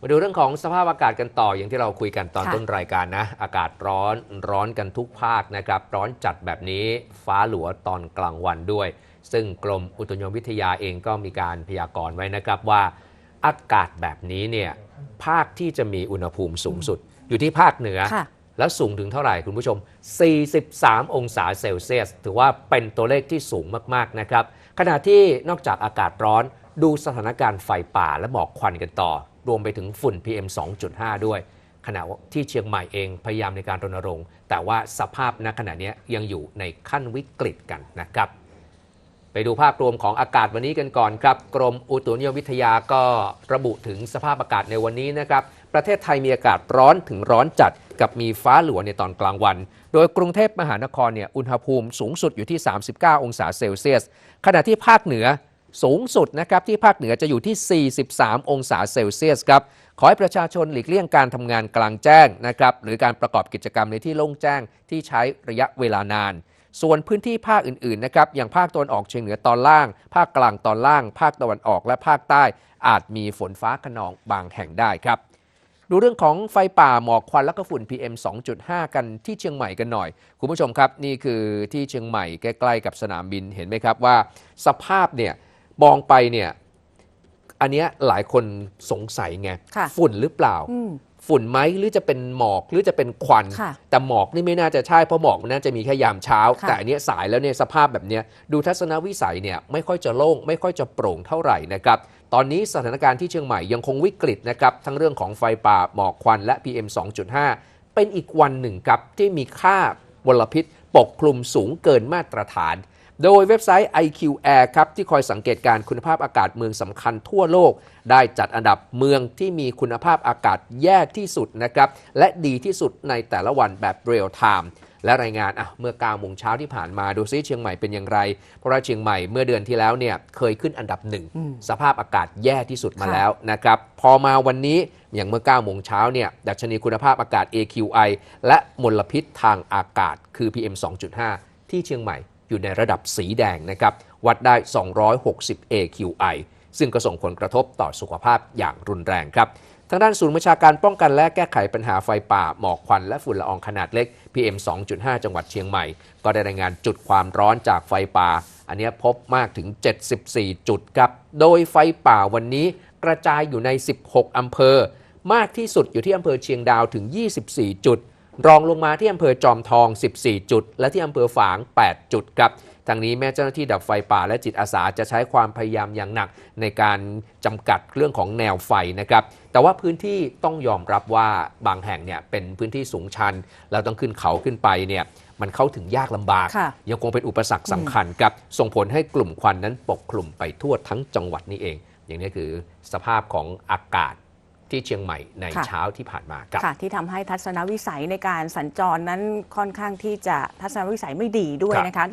มาดูเรื่องของสภาพอากาศกันต่ออย่างที่เราคุยกันตอนค่ะต้นรายการนะ อากาศร้อนร้อนกันทุกภาคนะครับ ร้อนจัดแบบนี้ฟ้าหลัวตอนกลางวันด้วย ซึ่งกรมอุตุนิยมวิทยาเองก็มีการพยากรณ์ไว้นะครับว่า อากาศแบบนี้เนี่ยภาคที่จะมีอุณหภูมิสูงสุด อยู่ที่ภาคเหนือค่ะแล้วสูงถึงเท่าไหร่คุณผู้ชม 43 องศาเซลเซียส ถือว่าเป็นตัวเลขที่สูงมากๆนะครับขณะที่นอกจากอากาศร้อนดูสถานการณ์ไฟป่าและหมอกควันกันต่อ รวมไปถึงฝุ่น PM 2.5 ด้วย ขณะที่เชียงใหม่เองพยายามในการรณรงค์ แต่ว่าสภาพณขณะนี้ยังอยู่ในขั้นวิกฤตกันนะครับ ไปดูภาพรวมของอากาศวันนี้กันก่อนครับ กรมอุตุนิยมวิทยาก็ระบุถึงสภาพอากาศในวันนี้นะครับ ประเทศไทยมีอากาศร้อนถึงร้อนจัดกับมีฟ้าหลัวในตอนกลางวัน โดยกรุงเทพมหานครเนี่ยอุณหภูมิสูงสุดอยู่ที่ 39 องศาเซลเซียส ขณะที่ภาคเหนือ สูงสุดนะครับที่ภาคเหนือจะอยู่ที่ 43 องศาเซลเซียสครับ ขอให้ประชาชนหลีกเลี่ยงการทำงานกลางแจ้งนะครับหรือการประกอบกิจกรรมในที่โล่งแจ้งที่ใช้ระยะเวลานาน ส่วนพื้นที่ภาคอื่นๆนะครับอย่างภาคตะวันออกเฉียงเหนือตอนล่าง ภาคกลางตอนล่าง ภาคตะวันออกและภาคใต้ อาจมีฝนฟ้าขนองบางแห่งได้ครับดูเรื่องของไฟป่าหมอกควันและก็ฝุ่น PM 2.5 กันที่เชียงใหม่กันหน่อย คุณผู้ชมครับ นี่คือที่เชียงใหม่ใกล้ ๆ กับสนามบินเห็นไหมครับว่า สภาพเนี่ย มองไปเนี่ยอันเนี้ยหลายคนสงสัยไงค่ะฝุ่นหรือเปล่า อืม ฝุ่นไหมหรือจะเป็นหมอกหรือจะเป็นควัน ค่ะแต่หมอกนี่ไม่น่าจะใช่เพราะหมอกมันน่าจะมีแค่ยามเช้า ค่ะ แต่อันเนี้ยสายแล้วเนี่ยสภาพแบบเนี้ยดูทัศนวิสัยเนี่ยไม่ค่อยจะโล่งไม่ค่อยจะโปร่งเท่าไหร่นะครับตอนนี้สถานการณ์ที่เชียงใหม่ยังคงวิกฤตนะครับทั้งเรื่องของไฟป่าหมอกควันและ PM 2.5 เป็นอีกวันหนึ่งครับที่มีค่ามลพิษปกคลุมสูงเกินมาตรฐาน โดยเว็บไซต์ IQ Air ครับที่คอยสังเกตการคุณภาพอากาศเมืองสำคัญทั่วโลก ได้จัดอันดับเมืองที่มีคุณภาพอากาศแย่ที่สุดนะครับและดีที่สุดในแต่ละวันแบบเรียลไทม์และรายงานอะเมื่อ9โมงเช้าที่ผ่านมาดูซิเชียงใหม่เป็นอย่างไร เพราะว่าเชียงใหม่เมื่อเดือนที่แล้วเนี่ยเคยขึ้นอันดับหนึ่งอืมสภาพอากาศแย่ที่สุดมาค่ะแล้วนะครับพอมาวันนี้อย่างเมื่อ9โมงเช้าเนี่ยดัชนีคุณภาพอากาศ AQI และมลพิษทางอากาศคือ PM 2.5 ที่เชียงใหม่ อยู่ในระดับสีแดงนะครับ วัดได้ 260 AQI ซึ่งก็ส่งผลกระทบต่อสุขภาพอย่างรุนแรงครับ ทางด้านศูนย์บัญชาการป้องกันและแก้ไขปัญหาไฟป่า หมอกควันและฝุ่นละอองขนาดเล็ก PM 2.5 จังหวัดเชียงใหม่ ก็ได้รายงานจุดความร้อนจากไฟป่า อันนี้พบมากถึง 74 จุดครับ โดยไฟป่าวันนี้กระจายอยู่ใน 16 อำเภอ มากที่สุดอยู่ที่อำเภอเชียงดาวถึง 24 จุด รองลงมาที่อำเภอจอมทอง 14 จุด และที่อำเภอฝาง 8 จุดครับทางนี้แม้เจ้าหน้าที่ดับไฟป่าและจิตอาสาจะใช้ความพยายามอย่างหนักในการจำกัดเรื่องของแนวไฟนะครับ แต่ว่าพื้นที่ต้องยอมรับว่าบางแห่งเนี่ยเป็นพื้นที่สูงชัน แล้วต้องขึ้นเขาขึ้นไปเนี่ยมันเข้าถึงยากลำบากค่ะยังคงเป็นอุปสรรคสำคัญครับ ส่งผลให้กลุ่มควันนั้นปกคลุมไปทั่วทั้งจังหวัดนี้เอง อย่างนี้คือสภาพของอากาศ ที่เชียงใหม่ในค่ะ เช้าที่ผ่านมาครับ ค่ะที่ทำให้ทัศนวิสัยในการสัญจรนั้นค่อนข้างที่จะทัศนวิสัยไม่ดีด้วยครับ นะคะ